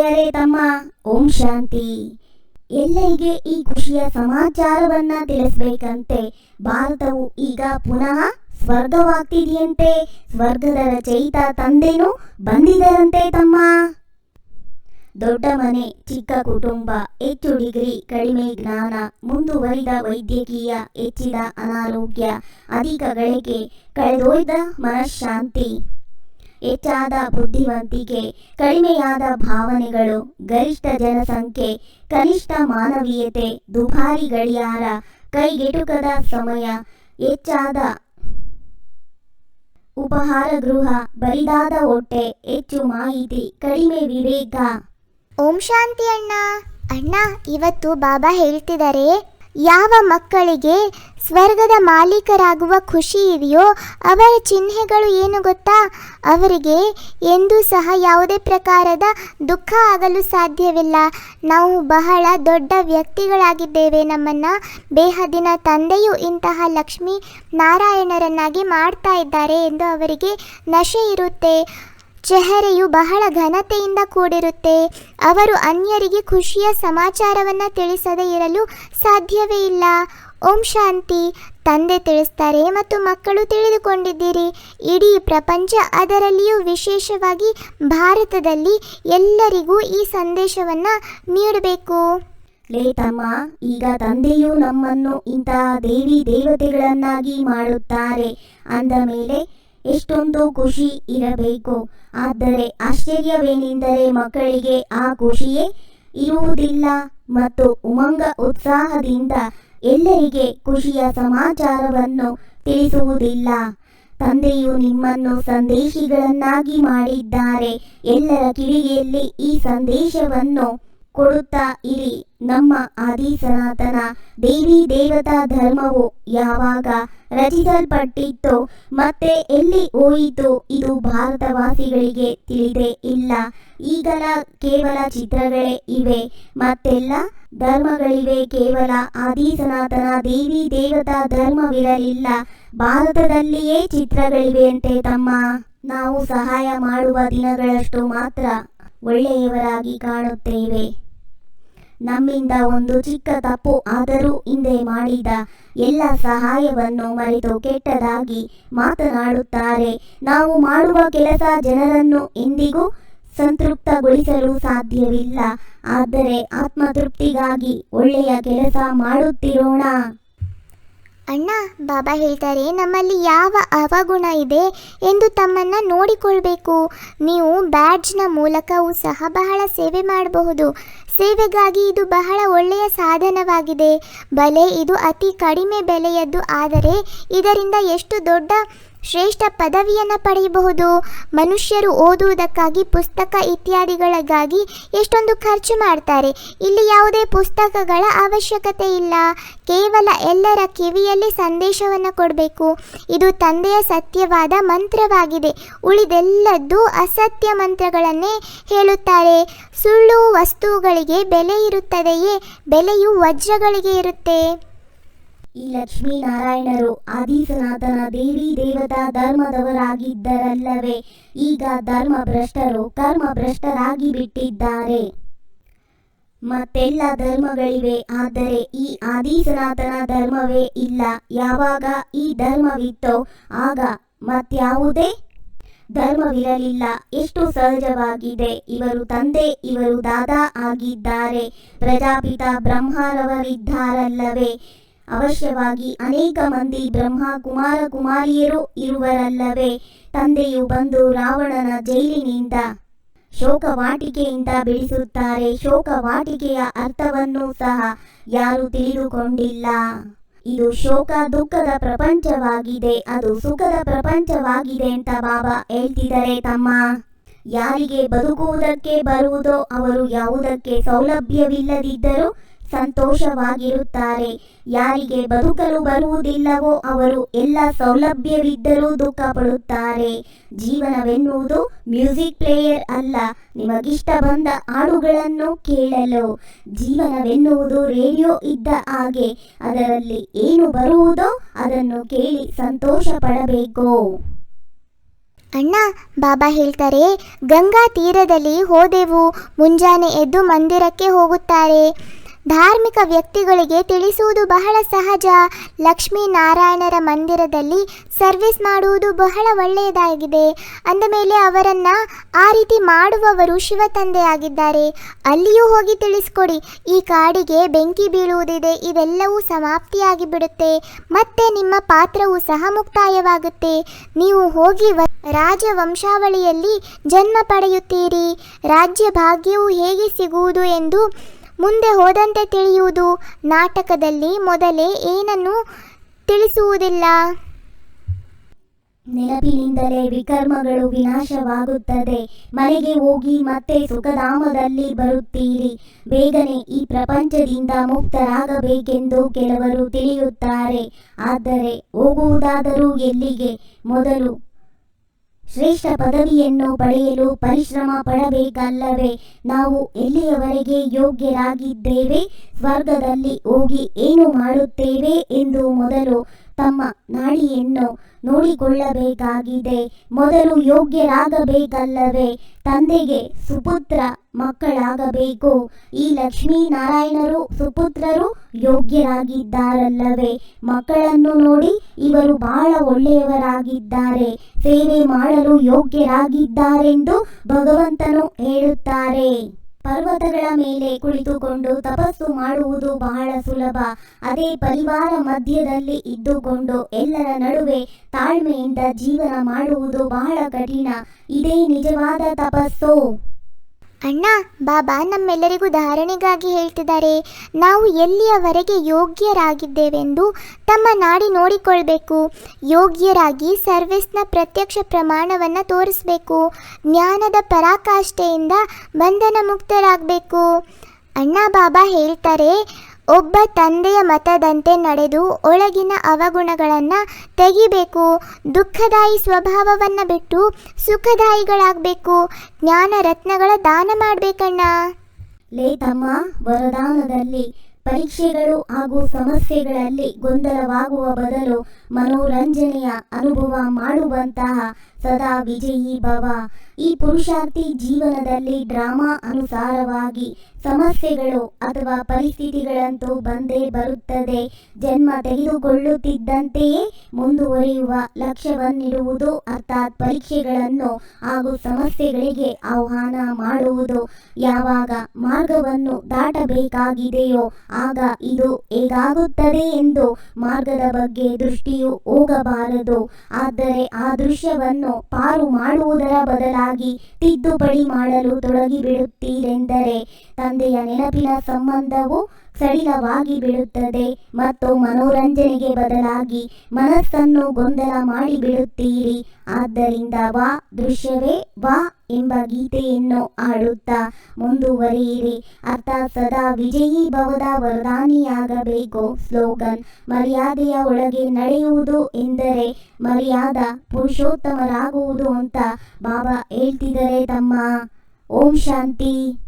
ಅರೆ ತಮ್ಮ. ಓಂ ಶಾಂತಿ. ಎಲ್ಲರಿಗೆ ಈ ಖುಷಿಯ ಸಮಾಚಾರವನ್ನ ತಿಳಿಸಬೇಕಂತೆ ಭಾರತವು ಈಗ ಪುನಃ ಸ್ವರ್ಗವಾಗ್ತಿದೆಯಂತೆ. ಸ್ವರ್ಗದ ರಚಯಿತ ತಂದೇನು ಬಂದಿದರಂತೆ ತಮ್ಮ. ದೊಡ್ಡ ಮನೆ, ಚಿಕ್ಕ ಕುಟುಂಬ, ಹೆಚ್ಚು ಡಿಗ್ರಿ, ಕಡಿಮೆ ಜ್ಞಾನ, ಮುಂದುವರಿದ ವೈದ್ಯಕೀಯ, ಹೆಚ್ಚಿದ ಅನಾರೋಗ್ಯ, ಅಧಿಕ ಗಳಿಕೆ, ಕಳೆದೊಯ್ದ ಮನಃಶಾಂತಿ. ಹೆಚ್ಚಾದ ಬುದ್ಧಿವಂತಿಕೆ, ಕಡಿಮೆಯಾದ ಭಾವನೆಗಳು, ಗರಿಷ್ಠ ಜನಸಂಖ್ಯೆ, ಕನಿಷ್ಠ ಮಾನವೀಯತೆ, ದುಬಾರಿ ಗಡಿಯಾರ, ಕೈಗೆಟುಕದ ಸಮಯ, ಹೆಚ್ಚಾದ ಉಪಹಾರ ಗೃಹ, ಬರಿದಾದ ಹೊಟ್ಟೆ, ಹೆಚ್ಚು ಮಾಹಿತಿ, ಕಡಿಮೆ ವಿವೇಕ. ಓಂ ಶಾಂತಿ ಅಣ್ಣ. ಅಣ್ಣ, ಇವತ್ತು ಬಾಬಾ ಹೇಳ್ತಿದ್ದಾರೆ ಯಾವ ಮಕ್ಕಳಿಗೆ ಸ್ವರ್ಗದ ಮಾಲೀಕರಾಗುವ ಖುಷಿ ಇದೆಯೋ ಅವರ ಚಿಹ್ನೆಗಳು ಏನು ಗೊತ್ತಾ? ಅವರಿಗೆ ಎಂದೂ ಸಹ ಯಾವುದೇ ಪ್ರಕಾರದ ದುಃಖ ಆಗಲು ಸಾಧ್ಯವಿಲ್ಲ. ನಾವು ಬಹಳ ದೊಡ್ಡ ವ್ಯಕ್ತಿಗಳಾಗಿದ್ದೇವೆ. ನಮ್ಮನ್ನು ಬೇಹದಿನ ತಂದೆಯು ಇಂತಹ ಲಕ್ಷ್ಮೀ ನಾರಾಯಣರನ್ನಾಗಿ ಮಾಡ್ತಾ ಇದ್ದಾರೆ ಎಂದು ಅವರಿಗೆ ನಶೆ ಇರುತ್ತೆ. ಚೆಹರೆಯು ಬಹಳ ಘನತೆಯಿಂದ ಕೂಡಿರುತ್ತೆ. ಅವರು ಅನ್ಯರಿಗೆ ಖುಷಿಯ ಸಮಾಚಾರವನ್ನು ತಿಳಿಸದೇ ಇರಲು ಸಾಧ್ಯವೇ ಇಲ್ಲ. ಓಂ ಶಾಂತಿ. ತಂದೆ ತಿಳಿಸ್ತಾರೆ ಮತ್ತು ಮಕ್ಕಳು ತಿಳಿದುಕೊಂಡಿದ್ದೀರಿ. ಇಡೀ ಪ್ರಪಂಚ ಅದರಲ್ಲಿಯೂ ವಿಶೇಷವಾಗಿ ಭಾರತದಲ್ಲಿ ಎಲ್ಲರಿಗೂ ಈ ಸಂದೇಶವನ್ನು ನೀಡಬೇಕು. ಲೇ ತಮ್ಮ ಈಗ ತಂದೆಯು ನಮ್ಮನ್ನು ಇಂತಹ ದೇವಿ ದೇವತೆಗಳನ್ನಾಗಿ ಮಾಡುತ್ತಾರೆ. ಅಂದ ಮೇಲೆ ಎಷ್ಟೊಂದು ಖುಷಿ ಇರಬೇಕು. ಆದರೆ ಆಶ್ಚರ್ಯವೇನೆಂದರೆ ಮಕ್ಕಳಿಗೆ ಆ ಖುಷಿಯೇ ಇರುವುದಿಲ್ಲ ಮತ್ತು ಉಮಂಗ ಉತ್ಸಾಹದಿಂದ ಎಲ್ಲರಿಗೆ ಖುಷಿಯ ಸಮಾಚಾರವನ್ನು ತಿಳಿಸುವುದಿಲ್ಲ. ತಂದೆಯು ನಿಮ್ಮನ್ನು ಸಂದೇಶಿಗಳನ್ನಾಗಿ ಮಾಡಿದ್ದಾರೆ. ಎಲ್ಲರ ಕಿವಿಯಲ್ಲಿ ಈ ಸಂದೇಶವನ್ನು ಕೊಡುತ್ತಾ ಇರಿ. ನಮ್ಮ ಆದಿ ಸನಾತನ ದೇವಿ ದೇವತಾ ಧರ್ಮವು ಯಾವಾಗ ರಚಿಸಲ್ಪಟ್ಟಿತ್ತು, ಮತ್ತೆ ಎಲ್ಲಿ ಹೋಯಿತು ಇದು ಭಾರತವಾಸಿಗಳಿಗೆ ತಿಳಿದೇ ಇಲ್ಲ. ಈಗಲ ಕೇವಲ ಚಿತ್ರಗಳೇ ಇವೆ, ಮತ್ತೆಲ್ಲ ಧರ್ಮಗಳಿವೆ. ಕೇವಲ ಆದಿ ಸನಾತನ ದೇವಿ ದೇವತಾ ಧರ್ಮವಿರಲಿಲ್ಲ. ಭಾರತದಲ್ಲಿಯೇ ಚಿತ್ರಗಳಿವೆ ಅಂತೆ ತಮ್ಮ. ನಾವು ಸಹಾಯ ಮಾಡುವ ದಿನಗಳಷ್ಟು ಮಾತ್ರ ಒಳ್ಳೆಯವರಾಗಿ ಕಾಣುತ್ತೇವೆ. ನಮ್ಮಿಂದ ಒಂದು ಚಿಕ್ಕ ತಪ್ಪು ಆದರೂ ಹಿಂದೆ ಮಾಡಿದ ಎಲ್ಲ ಸಹಾಯವನ್ನು ಮರೆತು ಕೆಟ್ಟದಾಗಿ ಮಾತನಾಡುತ್ತಾರೆ. ನಾವು ಮಾಡುವ ಕೆಲಸ ಜನರನ್ನು ಎಂದಿಗೂ ಸಂತೃಪ್ತಗೊಳಿಸಲು ಸಾಧ್ಯವಿಲ್ಲ. ಆದರೆ ಆತ್ಮತೃಪ್ತಿಗಾಗಿ ಒಳ್ಳೆಯ ಕೆಲಸ ಮಾಡುತ್ತಿರೋಣ. ಅಣ್ಣ, ಬಾಬಾ ಹೇಳ್ತಾರೆ, ನಮ್ಮಲ್ಲಿ ಯಾವ ಅವಗುಣ ಇದೆ ಎಂದು ತಮ್ಮನ್ನು ನೋಡಿಕೊಳ್ಬೇಕು. ನೀವು ಬ್ಯಾಡ್ಜ್ನ ಮೂಲಕವೂ ಸಹ ಬಹಳ ಸೇವೆ ಮಾಡಬಹುದು. ಸೇವೆಗಾಗಿ ಇದು ಬಹಳ ಒಳ್ಳೆಯ ಸಾಧನವಾಗಿದೆ. ಬಲೆ ಇದು ಅತಿ ಕಡಿಮೆ ಬೆಲೆಯದ್ದು. ಆದರೆ ಇದರಿಂದ ಎಷ್ಟು ದೊಡ್ಡ ಶ್ರೇಷ್ಠ ಪದವಿಯನ್ನು ಪಡೆಯಬಹುದು? ಮನುಷ್ಯರು ಓದುವುದಕ್ಕಾಗಿ ಪುಸ್ತಕ ಇತ್ಯಾದಿಗಳಿಗಾಗಿ ಎಷ್ಟೊಂದು ಖರ್ಚು ಮಾಡ್ತಾರೆ. ಇಲ್ಲಿ ಯಾವುದೇ ಪುಸ್ತಕಗಳ ಅವಶ್ಯಕತೆ ಇಲ್ಲ. ಕೇವಲ ಎಲ್ಲರ ಕಿವಿಯಲ್ಲಿ ಸಂದೇಶವನ್ನು ಕೊಡಬೇಕು. ಇದು ತಂದೆಯ ಸತ್ಯವಾದ ಮಂತ್ರವಾಗಿದೆ. ಉಳಿದೆಲ್ಲದ್ದು ಅಸತ್ಯ ಮಂತ್ರಗಳನ್ನೇ ಹೇಳುತ್ತಾರೆ. ಸುಳ್ಳು ವಸ್ತುಗಳಿಗೆ ಬೆಲೆ ಇರುತ್ತದೆಯೇ? ಬೆಲೆಯು ವಜ್ರಗಳಿಗೆ ಇರುತ್ತೆ. ಈ ಲಕ್ಷ್ಮೀನಾರಾಯಣರು ಆದಿ ಸನಾತನ ದೇವಿ ದೇವತಾ ಧರ್ಮದವರಾಗಿದ್ದರಲ್ಲವೇ? ಈಗ ಧರ್ಮ ಭ್ರಷ್ಟರು ಕರ್ಮ ಭ್ರಷ್ಟರಾಗಿ ಬಿಟ್ಟಿದ್ದಾರೆ ಮತ್ತೆಲ್ಲ ಧರ್ಮಗಳಿವೆ, ಆದರೆ ಈ ಆದಿ ಧರ್ಮವೇ ಇಲ್ಲ. ಯಾವಾಗ ಈ ಧರ್ಮವಿತ್ತೋ, ಆಗ ಮತ್ಯಾವುದೇ? ಧರ್ಮವಿರಲಿಲ್ಲ. ಎಷ್ಟು ಸಹಜವಾಗಿದೆ. ಇವರು ತಂದೆ, ಇವರು ದಾದಾ ಆಗಿದ್ದಾರೆ. ಪ್ರಜಾಪಿತ ಬ್ರಹ್ಮರವರಿದ್ದಾರಲ್ಲವೇ? ಅವಶ್ಯವಾಗಿ ಅನೇಕ ಮಂದಿ ಬ್ರಹ್ಮ ಕುಮಾರ ಕುಮಾರಿಯರು ಇರುವರಲ್ಲವೇ? ತಂದೆಯು ಬಂದು ರಾವಣನ ಜೈಲಿನಿಂದ ಶೋಕವಾಟಿಕೆಯಿಂದ ಬಿಡಿಸುತ್ತಾರೆ. ಶೋಕವಾಟಿಕೆಯ ಅರ್ಥವನ್ನು ಸಹ ಯಾರು ತಿಳಿದುಕೊಂಡಿಲ್ಲ. ಇದು ಶೋಕ ದುಃಖದ ಪ್ರಪಂಚವಾಗಿದೆ, ಅದು ಸುಖದ ಪ್ರಪಂಚವಾಗಿದೆ ಅಂತ ಬಾಬಾ ಹೇಳ್ತಿದ್ದಾರೆ ತಮ್ಮ. ಯಾರಿಗೆ ಬದುಕುವುದಕ್ಕೆ ಬರುವುದೋ ಅವರು ಯಾವುದಕ್ಕೆ ಸೌಲಭ್ಯವಿಲ್ಲದಿದ್ದರೂ ಸಂತೋಷವಾಗಿರುತ್ತಾರೆ. ಯಾರಿಗೆ ಬದುಕಲು ಬರುವುದಿಲ್ಲವೋ ಅವರು ಎಲ್ಲ ಸೌಲಭ್ಯವಿದ್ದರೂ ದುಃಖ ಪಡುತ್ತಾರೆ ಜೀವನವೆನ್ನುವುದು ಮ್ಯೂಸಿಕ್ ಪ್ಲೇಯರ್ ಅಲ್ಲ ನಿಮಗಿಷ್ಟ ಬಂದ ಹಾಡುಗಳನ್ನು ಕೇಳಲು. ಜೀವನವೆನ್ನುವುದು ರೇಡಿಯೋ ಇದ್ದ ಹಾಗೆ, ಅದರಲ್ಲಿ ಏನು ಬರುವುದೋ ಅದನ್ನು ಕೇಳಿ ಸಂತೋಷ ಪಡಬೇಕು ಅಣ್ಣ, ಬಾಬಾ ಹೇಳ್ತಾರೆ, ಗಂಗಾ ತೀರದಲ್ಲಿ ಹೋದೆವು, ಮುಂಜಾನೆ ಎದ್ದು ಮಂದಿರಕ್ಕೆ ಹೋಗುತ್ತಾರೆ. ಧಾರ್ಮಿಕ ವ್ಯಕ್ತಿಗಳಿಗೆ ತಿಳಿಸುವುದು ಬಹಳ ಸಹಜ. ಲಕ್ಷ್ಮೀನಾರಾಯಣರ ಮಂದಿರದಲ್ಲಿ ಸರ್ವಿಸ್ ಮಾಡುವುದು ಬಹಳ ಒಳ್ಳೆಯದಾಗಿದೆ. ಅಂದಮೇಲೆ ಅವರನ್ನು ಆ ರೀತಿ ಮಾಡುವವರು ಶಿವ ತಂದೆಯಾಗಿದ್ದಾರೆ ಅಲ್ಲಿಯೂ ಹೋಗಿ ತಿಳಿಸ್ಕೊಡಿ. ಈ ಕಾಡಿಗೆ ಬೆಂಕಿ ಬೀಳುವುದಿದೆ. ಇದೆಲ್ಲವೂ ಸಮಾಪ್ತಿಯಾಗಿ ಬಿಡುತ್ತೆ ಮತ್ತೆ ನಿಮ್ಮ ಪಾತ್ರವು ಸಹ ಮುಕ್ತಾಯವಾಗುತ್ತೆ. ನೀವು ಹೋಗಿ ರಾಜ ವಂಶಾವಳಿಯಲ್ಲಿ ಜನ್ಮ ಪಡೆಯುತ್ತೀರಿ. ರಾಜ್ಯ ಭಾಗ್ಯವು ಹೇಗೆ ಸಿಗುವುದು ಎಂದು ಮುಂದೆ ಹೋದಂತೆ ತಿಳಿಯುವುದು ನಾಟಕದಲ್ಲಿ ಮೊದಲೇ ಏನನ್ನು ತಿಳಿಸುವುದಿಲ್ಲ? ನೆನಪಿನಿಂದಲೇ ವಿಕರ್ಮಗಳು ವಿನಾಶವಾಗುತ್ತದೆ. ಮನೆಗೆ ಹೋಗಿ ಮತ್ತೆ ಸುಖಧಾಮದಲ್ಲಿ ಬರುತ್ತೀರಿ. ಬೇಗನೆ ಈ ಪ್ರಪಂಚದಿಂದ ಮುಕ್ತರಾಗಬೇಕೆಂದು ಕೆಲವರು ತಿಳಿಯುತ್ತಾರೆ. ಆದರೆ ಹೋಗುವುದಾದರೂ ಎಲ್ಲಿಗೆ? ಮೊದಲು ಶ್ರೇಷ್ಠ ಪದವಿಯನ್ನು ಪಡೆಯಲು ಪರಿಶ್ರಮ ಪಡಬೇಕಲ್ಲವೇ? ನಾವು ಎಲ್ಲಿಯವರೆಗೆ ಯೋಗ್ಯರಾಗಿದ್ದೇವೆ? ಸ್ವರ್ಗದಲ್ಲಿ ಹೋಗಿ ಏನು ಮಾಡುತ್ತೇವೆ ಎಂದು ಮೊದಲು ತಮ್ಮ ನಾಡಿಯನ್ನು ನೋಡಿಕೊಳ್ಳಬೇಕಾಗಿದೆ. ಮೊದಲು ಯೋಗ್ಯರಾಗಬೇಕಲ್ಲವೇ? ತಂದೆಗೆ ಸುಪುತ್ರ ಮಕ್ಕಳಾಗಬೇಕು. ಈ ಲಕ್ಷ್ಮೀನಾರಾಯಣರು ಸುಪುತ್ರರು ಯೋಗ್ಯರಾಗಿದ್ದಾರಲ್ಲವೇ? ಮಕ್ಕಳನ್ನು ನೋಡಿ ಇವರು ಬಹಳ ಒಳ್ಳೆಯವರಾಗಿದ್ದಾರೆ. ಸೇವೆ ಮಾಡಲು ಯೋಗ್ಯರಾಗಿದ್ದಾರೆಂದು ಭಗವಂತನು ಹೇಳುತ್ತಾರೆ. ಪರ್ವತಗಳ ಮೇಲೆ ಕುಳಿತುಕೊಂಡು ತಪಸ್ಸು ಮಾಡುವುದು ಬಹಳ ಸುಲಭ. ಅದೇ ಪರಿವಾರ ಮಧ್ಯದಲ್ಲಿ ಇದ್ದುಕೊಂಡು ಎಲ್ಲರ ನಡುವೆ ತಾಳ್ಮೆಯಿಂದ ಜೀವನ ಮಾಡುವುದು ಬಹಳ ಕಠಿಣ. ಇದೇ ನಿಜವಾದ ತಪಸ್ಸು. ಅಣ್ಣ, ಬಾಬಾ ನಮ್ಮೆಲ್ಲರಿಗೂ ಧಾರಣೆಗಾಗಿ ಹೇಳ್ತಿದ್ದಾರೆ. ನಾವು ಎಲ್ಲಿಯವರೆಗೆ ಯೋಗ್ಯರಾಗಿದ್ದೇವೆಂದು ತಮ್ಮ ನಾಡಿ ನೋಡಿಕೊಳ್ಬೇಕು. ಯೋಗ್ಯರಾಗಿ ಸರ್ವಿಸ್ನ ಪ್ರತ್ಯಕ್ಷ ಪ್ರಮಾಣವನ್ನು ತೋರಿಸಬೇಕು. ಜ್ಞಾನದ ಪರಾಕಾಷ್ಠೆಯಿಂದ ಬಂಧನ ಮುಕ್ತರಾಗಬೇಕು ಅಣ್ಣ, ಬಾಬಾ ಹೇಳ್ತಾರೆ ಒಬ್ಬ ತಂದೆಯ ಮತದಂತೆ ನಡೆದು ಒಳಗಿನ ಅವಗುಣಗಳನ್ನು ತೆಗಿಬೇಕು, ದುಃಖದಾಯಿ ಸ್ವಭಾವವನ್ನು ಬಿಟ್ಟು ಸುಖದಾಯಿಗಳಾಗಬೇಕು, ಜ್ಞಾನ ರತ್ನಗಳ ದಾನ ಮಾಡಬೇಕಣ್ಣ. ಲೇ ತಮ್ಮ, ವರದಾನದಲ್ಲಿ ಪರೀಕ್ಷೆಗಳು ಹಾಗೂ ಸಮಸ್ಯೆಗಳಲ್ಲಿ ಗೊಂದಲವಾಗುವ ಬದಲು ಮನೋರಂಜನೆಯ ಅನುಭವ ಮಾಡುವಂತಹ ಸದಾ ವಿಜಯೀ ಭವ ಈ ಪುರುಷಾರ್ಥಿ ಜೀವನದಲ್ಲಿ ಡ್ರಾಮಾ ಅನುಸಾರವಾಗಿ ಸಮಸ್ಯೆಗಳು ಅಥವಾ ಪರಿಸ್ಥಿತಿಗಳಂತೂ ಬಂದೇ ಬರುತ್ತದೆ. ಜನ್ಮ ತೆಗೆದುಕೊಳ್ಳುತ್ತಿದ್ದಂತೆಯೇ ಮುಂದುವರಿಯುವ ಲಕ್ಷ್ಯವನ್ನಿಡುವುದು ಅರ್ಥಾತ್ ಪರೀಕ್ಷೆಗಳನ್ನು ಹಾಗೂ ಸಮಸ್ಯೆಗಳಿಗೆ ಆಹ್ವಾನ ಮಾಡುವುದು. ಯಾವಾಗ ಮಾರ್ಗವನ್ನು ದಾಟಬೇಕಾಗಿದೆಯೋ ಆಗ ಇದು ಹೇಗಾಗುತ್ತದೆ ಎಂದು ಮಾರ್ಗದ ಬಗ್ಗೆ ದೃಷ್ಟಿಯು ಹೋಗಬಾರದು. ಆದರೆ ಆ ದೃಶ್ಯವನ್ನು ಪಾರು ಮಾಡುವುದರ ಬದಲಾಗಿ ತಿದ್ದುಪಡಿ ಮಾಡಲು ತೊಡಗಿಬಿಡುತ್ತೀರೆಂದರೆ ತಂದೆಯ ನೆನಪಿನ ಸಂಬಂಧವು ಸಡಿಲವಾಗಿ ಬಿಡುತ್ತದೆ ಮತ್ತು ಮನೋರಂಜನೆಗೆ ಬದಲಾಗಿ ಮನಸ್ಸನ್ನು ಗೊಂದಲ ಮಾಡಿ ಬಿಡುತ್ತೀರಿ ಆದ್ದರಿಂದ ವಾ, ದೃಶ್ಯವೇ ವಾ ಎಂಬ ಗೀತೆಯನ್ನು ಆಡುತ್ತಾ ಮುಂದುವರಿಯಿರಿ. ಅರ್ಥ, ಸದಾ ವಿಜಯಿ ಭವದ ವರದಾನಿಯಾಗಬೇಕು. ಸ್ಲೋಗನ್, ಮರ್ಯಾದೆಯ ಒಳಗೆ ನಡೆಯುವುದು ಎಂದರೆ ಮರ್ಯಾದ, ಪುರುಷೋತ್ತಮರಾಗುವುದು ಅಂತ ಬಾಬಾ ಹೇಳ್ತಿದ್ದಾರೆ ತಮ್ಮ. ಓಂ ಶಾಂತಿ.